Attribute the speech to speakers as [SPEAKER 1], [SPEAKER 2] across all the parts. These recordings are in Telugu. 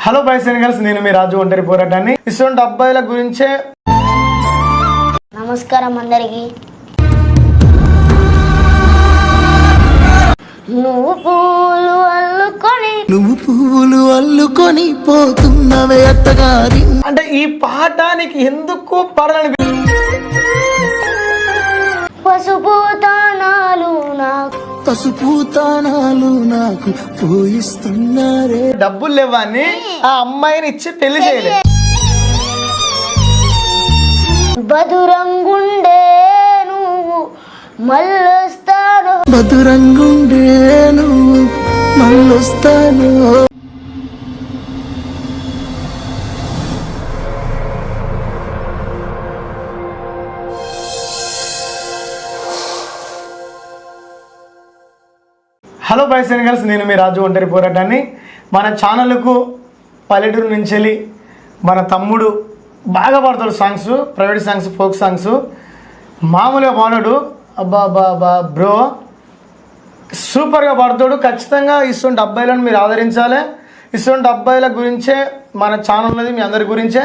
[SPEAKER 1] హలో బాయ్స్ అండ్ గర్ల్స్ నేను మీ రాజు ఒంటరి పోరాటాన్ని. ఇటువంటి అబ్బాయిల గురించే
[SPEAKER 2] నమస్కారం అందరికి. నువ్వు పూలు అల్లుకొని
[SPEAKER 3] నువ్వు పువ్వులు అల్లుకొని పోతున్నవే అత్తగారి.
[SPEAKER 1] అంటే ఈ పాఠానికి ఎందుకు పాడాలని
[SPEAKER 2] పసుపు తానాలు నాకు
[SPEAKER 3] పసుపు తానాలు నాకు పోయిస్తున్నారే.
[SPEAKER 1] డబ్బులు లేవని ఆ అమ్మాయిని ఇచ్చి పెళ్ళి చేయలేదు.
[SPEAKER 2] బదురంగుండే నువ్వు మళ్ళొస్తాను.
[SPEAKER 3] మధురంగుండే నువ్వు మళ్ళొస్తాను.
[SPEAKER 1] హలో బాయ్స్ అండ్ గర్ల్స్ నేను మీ రాజు ఒంటరి పోరాటాన్ని. మన ఛానల్కు పల్లెటూరు నుంచి వెళ్ళి మన తమ్ముడు బాగా పాడతాడు songs private songs folk songs మామూలుగా పాడాడు. అబ్బా అబ్బా అబ్బా బ్రో సూపర్గా పాడతాడు. ఖచ్చితంగా ఇటువంటి అబ్బాయిలను మీరు ఆదరించాలి. ఇటువంటి అబ్బాయిల గురించే మన ఛానల్ ఉన్నది మీ అందరి గురించే.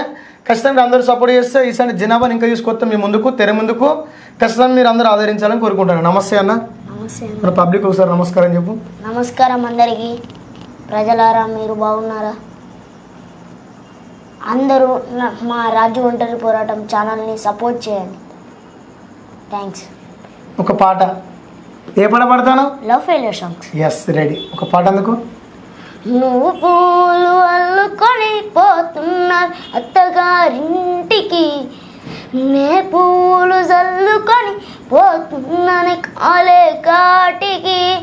[SPEAKER 1] ఖచ్చితంగా అందరూ సపోర్ట్ చేస్తే ఈసారి జనాభాని ఇంకా తీసుకొస్తాం మీ ముందుకు తెర ముందుకు. ఖచ్చితంగా మీరు అందరూ ఆదరించాలని కోరుకుంటాను నమస్తే అన్న.
[SPEAKER 2] నమస్తే
[SPEAKER 1] మన పబ్లిక్ ఒకసారి నమస్కారం చెప్పు.
[SPEAKER 2] నమస్కారం అందరికి. ప్రజలారా మీరు బాగున్నారా? అందరూ మా రాజ్య ఒంటరి పోరాటం ఛానల్ని సపోర్ట్ చేయండి. థ్యాంక్స్
[SPEAKER 1] ఒక పాట. ఏ పాట పాడతాను?
[SPEAKER 2] Love failure songs
[SPEAKER 1] yes ready ఒక పాట అందుకు.
[SPEAKER 2] నువ్వు పూలు అల్లుకొని పోతున్నా అత్తగారింటికి. నే పూలు జల్లుకొని పోతున్నాను కాలే కాటికి.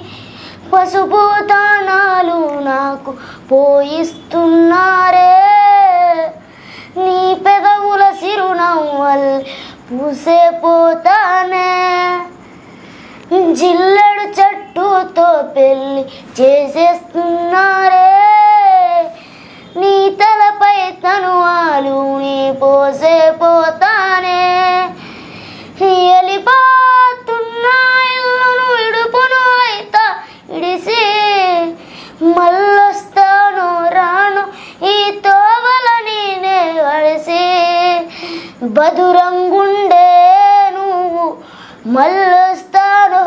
[SPEAKER 2] పసుపు తానాలు నాకు పోయిస్తున్నారే. నీ పెదవుల సిరునవ్వల్ పూసే పోతానే. జిల్లడు చెట్టుతో పెళ్ళి చేసేస్తున్నారే. నీ తలపై తనువాలు నీ పోసే పోతా మళ్ళొస్తాను రాను ఈ తోవల నేనే వడిసి బదురంగుండే నువ్వు మళ్ళొస్తాను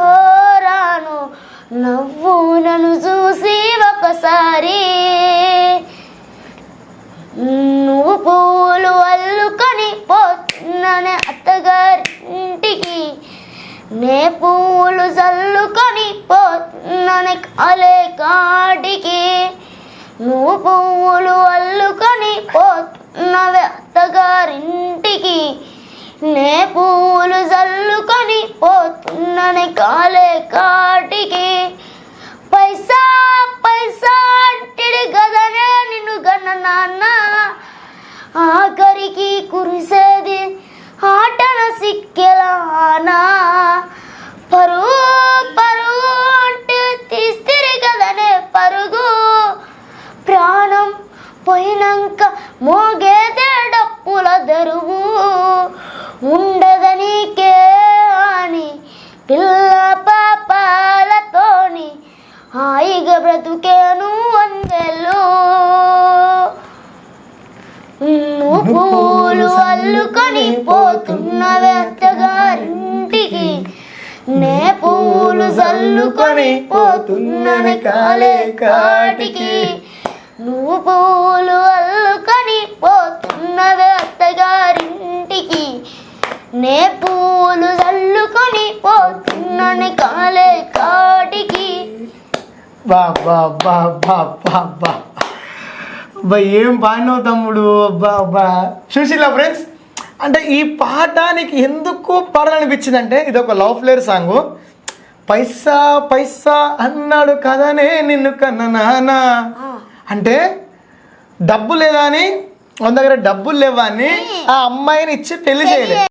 [SPEAKER 2] రాను. నవ్వు నన్ను చూసి ఒకసారి. నువ్వు పూలు అల్లుకొని పోతున్నానే అత్తగారింటికి. నే పూలు చల్లుకొని పోతున్నానే అలే కాటికి నువ్వు పువ్వులు అల్లుకొని పోతున్న అత్తగారింటికి నే పూలు జల్లుకొని పోతున్నానే కాలే మోగేదే డప్పుల దరువు ఉండదనికే అని పిల్ల పాపాలతోని హాయిగా బ్రతుకేను వందెలు నువ్వు పూలు అల్లుకొని పోతున్న వెత్తగారింటికి. నే పూలు చల్లుకొని పోతున్నని కాలే కాటికి. నువ్వు పూలు అల్లుకొని పోతున్నవే అత్తగారింటికి. నే పూలు చల్లుకొని పోతున్నని కాలే కాటికి.
[SPEAKER 1] అబ్బా ఏం పాడినావు తమ్ముడు? అబ్బా అబ్బా. చూసిలా ఫ్రెండ్స్ అంటే ఈ పాఠానికి ఎందుకు పాడాలనిపించింది అంటే ఇది ఒక లవ్ ఫ్లేర్ సాంగ్. పైసా పైసా అన్నాడు కదనే నిన్ను కన్న నాన్న అంటే డబ్బు లేదా అని వాళ్ళ దగ్గర డబ్బులు లేవా అని ఆ అమ్మాయిని ఇచ్చి పెళ్ళి చేయలేదు.